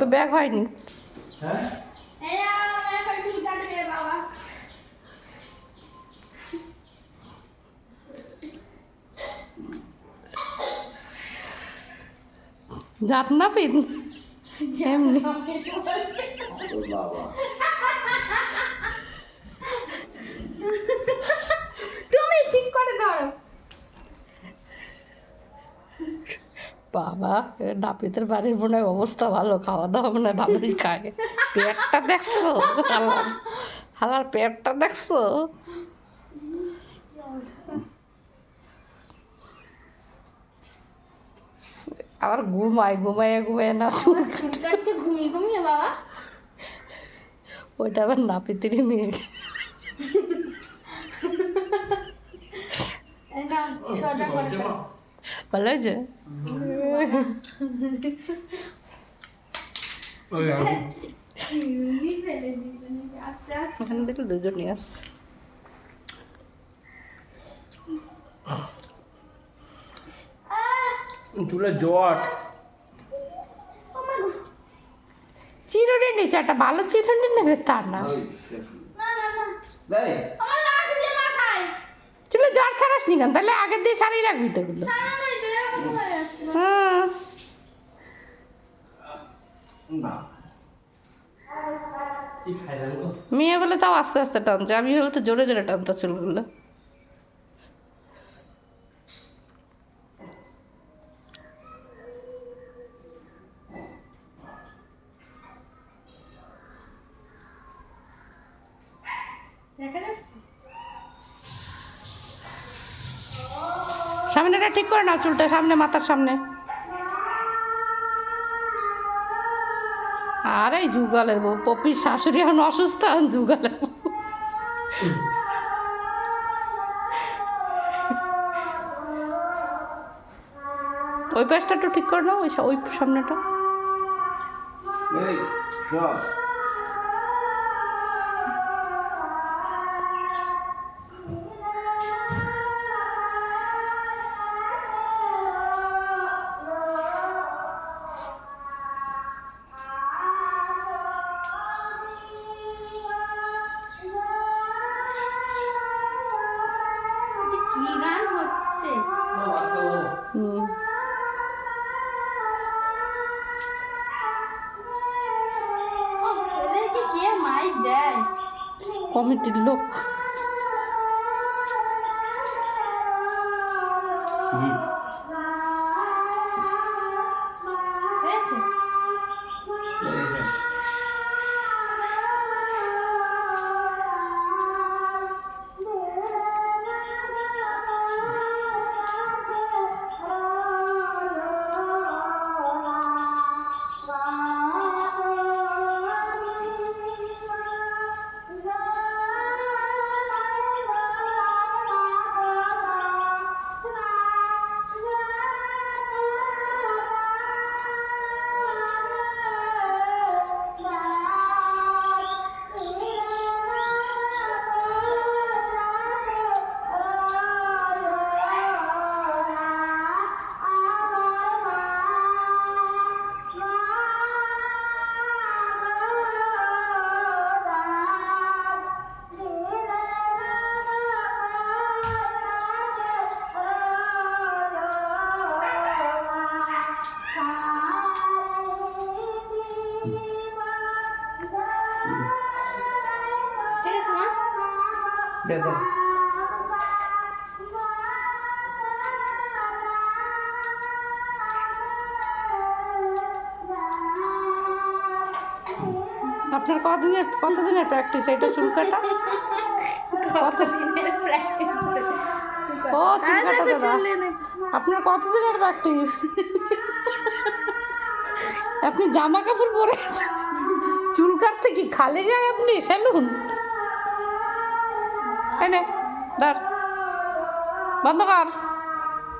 তো ব্যাগ হয়নি। হ্যাঁ? যাত না পিন। এমনি ও বাবা তুমি ঠিক করে ধরো বাবা নাপিতের বাড়ির মনে হয় অবস্থা ভালো খাওয়া দাওয়া মনে হয় ভালোই খায়। পেটটা দেখছ? হালার হালার পেটটা দেখছ? আবার ঘুমায় ঘুমায় ঘুমায় না। চুল ঘুমিয়ে ঘুমিয়ে বাবা। ওইটা আবার নাপিতেরই মেয়ে। ভালো হয়েছে? এখানে দেখলে দুজনই জট চিরুনি নিচে একটা ভালো চিরুনি নেবে তার না। চুলে। জ্বর ছাড়াস নি। কেন? তাহলে আগের দিয়ে ছাড়িয়ে রাখবি তো হয়ে। মেয়ে বলে তাও আস্তে আস্তে টানছে। আমি হলে তো জোরে জোরে টানতে চুলগুলো দেখা যাচ্ছে? সামনেটা ঠিক করে নাও চুলটা সামনে, মাথার সামনে। আরে যুগালের বউ, পপির শাশুড়ি এখন অসুস্থ যুগালের বউ। ওই পাশটা একটু ঠিক করে নাও, ওই সামনেটা। কি গান হচ্ছে? হুম কমিটির লোক। হুম। দে। আপনার কতদিনের কতদিনের প্র্যাকটিস এটা চুল কাটা কত প্র্যাকটিস ও চুল কাটা দাদা। আপনার কতদিনের প্র্যাকটিস আপনি জামা কাপড় পরে। চুল কাটতে কি খালি যায় আপনি? সেলুন? এনে দাঁড় বন্ধ কর।